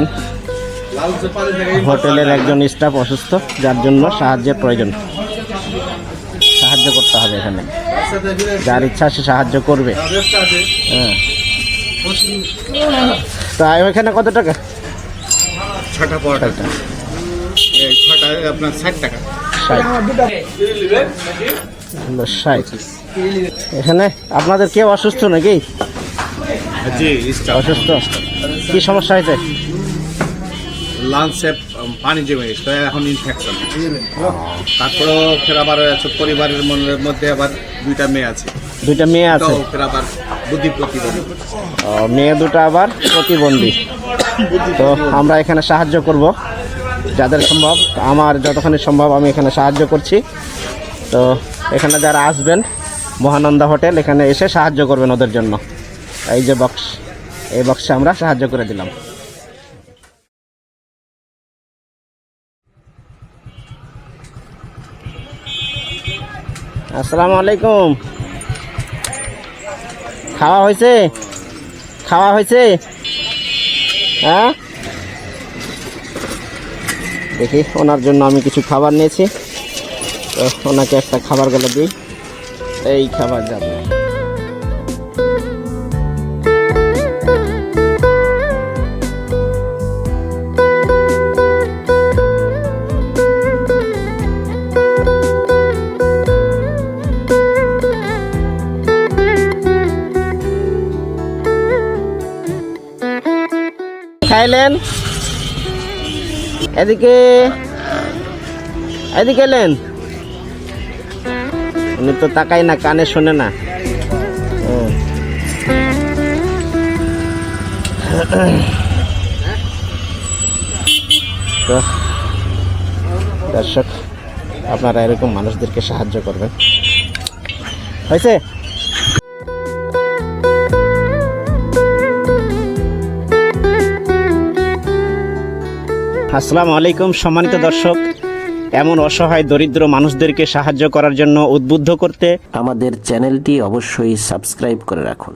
দেখুন। হোটেলের একজন স্টাফ অসুস্থ যার জন্য সাহায্যের প্রয়োজন। সাহায্য করতে হবে এখানে। যার ইচ্ছা সে সাহায্য করবে। হ্যাঁ। তো এখানে কত টাকা? ছটা পরোটা। ছটা আপনার ষাট টাকা। ষাট। এখানে আপনাদের কেউ অসুস্থ নাকি? অসুস্থ? কি সমস্যা হয়েছে? লাঞ্চে পানি জমে গেছে তো এখন ইনফেকশন তারপরেও ফের আবার পরিবারের মনের মধ্যে আবার দুইটা মেয়ে আছে। দুইটা মেয়ে আছে? ফের আবার বুদ্ধি প্রতিবন্ধী। মেয়ে দুটো আবার প্রতিবন্ধী। তো আমরা এখানে সাহায্য করব যাদের সম্ভব আমার যতখানি সম্ভব আমি এখানে সাহায্য করছি। তো এখানে যারা আসবেন মহানন্দা হোটেল এখানে এসে সাহায্য করবেন ওদের জন্য। এই যে বক্স এই বক্সে আমরা সাহায্য করে দিলাম। আসসালামু আলাইকুম। খাওয়া হয়েছে? খাওয়া হয়েছে? হ্যাঁ? দেখি, ওনার জন্য আমি কিছু খাবার নিয়েছি। তো ওনাকে একটা খাবার গেলে দিই। এই খাবার যাবে খাইলেন এদিকে এদিকে এলেন। উনি তো তাকাই না, কানে শোনে না। দর্শক, আপনারা এরকম মানুষদেরকে সাহায্য করবেন। হয়েছে? আসসালামু আলাইকুম, সম্মানিত দর্শক। এমন অসহায় দরিদ্র মানুষদেরকে সাহায্য করার জন্য উদ্বুদ্ধ করতে আমাদের চ্যানেলটি অবশ্যই সাবস্ক্রাইব করে রাখুন।